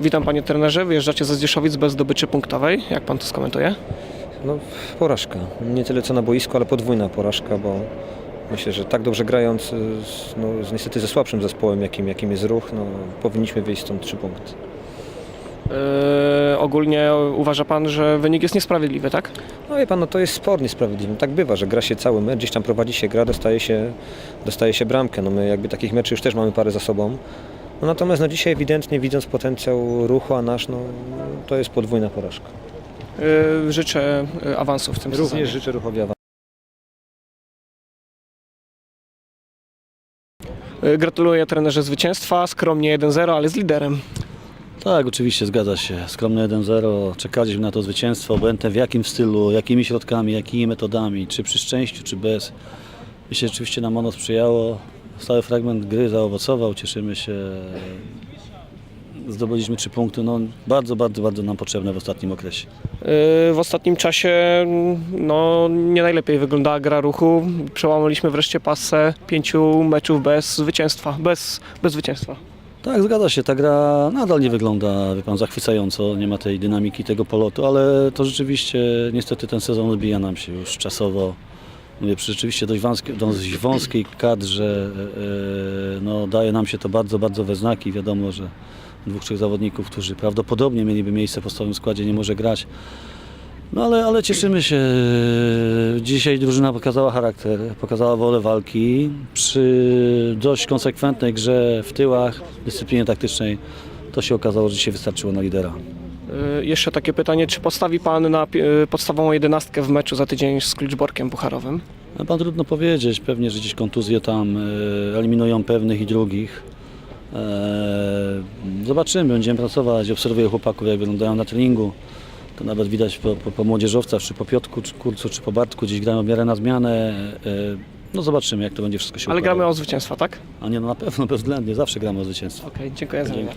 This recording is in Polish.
Witam panie trenerze, wyjeżdżacie ze Zdzieszowic bez zdobyczy punktowej. Jak pan to skomentuje? No, porażka. Nie tyle co na boisku, ale podwójna porażka, bo myślę, że tak dobrze grając, y, z, no, z niestety ze słabszym zespołem, jakim, jakim jest ruch, no, powinniśmy wyjść stąd trzy punkty. Yy, ogólnie uważa pan, że wynik jest niesprawiedliwy, tak? No wie pan, no to jest sport niesprawiedliwy. Tak bywa, że gra się cały mecz, gdzieś tam prowadzi się gra, dostaje się, dostaje się bramkę. No my jakby takich meczy już też mamy parę za sobą. No natomiast no dzisiaj ewidentnie widząc potencjał ruchu, a nasz, no to jest podwójna porażka. Yy, życzę yy, awansu w tym sezonie. Również życzę ruchowi awansu. Yy, Gratuluję trenerze zwycięstwa, skromnie 1-0, ale z liderem. Tak, oczywiście zgadza się. Skromne 1-0. Czekaliśmy na to zwycięstwo, obojętnie w jakim stylu, jakimi środkami, jakimi metodami, czy przy szczęściu, czy bez. Myślę, że oczywiście nam ono sprzyjało. Stały fragment gry zaowocował, cieszymy się. Zdobyliśmy trzy punkty, no bardzo, bardzo, bardzo nam potrzebne w ostatnim okresie. Yy, W ostatnim czasie no, nie najlepiej wyglądała gra ruchu. Przełamaliśmy wreszcie pasę pięciu meczów bez zwycięstwa. Bez, bez zwycięstwa. Tak, zgadza się, ta gra nadal nie wygląda, wie pan, zachwycająco, nie ma tej dynamiki, tego polotu, ale to rzeczywiście niestety ten sezon odbija nam się już czasowo. Przy rzeczywiście dość wąskiej, dość wąskiej kadrze e, e, no, daje nam się to bardzo, bardzo we znaki. Wiadomo, że dwóch, trzech zawodników, którzy prawdopodobnie mieliby miejsce w podstawowym składzie, nie może grać. No ale, ale cieszymy się. Dzisiaj drużyna pokazała charakter, pokazała wolę walki. Przy dość konsekwentnej grze w tyłach, dyscyplinie taktycznej, to się okazało, że dzisiaj wystarczyło na lidera. Yy, Jeszcze takie pytanie, czy postawi pan na yy, podstawową jedenastkę w meczu za tydzień z Kluczborkiem Pucharowym? A Pan trudno powiedzieć, pewnie, że gdzieś kontuzje tam e, eliminują pewnych i drugich. E, Zobaczymy, będziemy pracować, obserwuję chłopaków, jak wyglądają na treningu. To nawet widać po, po, po młodzieżowcach, czy po Piotku, czy Kurcu, czy po Bartku, gdzieś grają w miarę na zmianę. E, No zobaczymy, jak to będzie wszystko się Ale układało. gramy o zwycięstwa, tak? A nie, no na pewno, bezwzględnie, zawsze gramy o zwycięstwo. Okej, dziękuję za wywiad.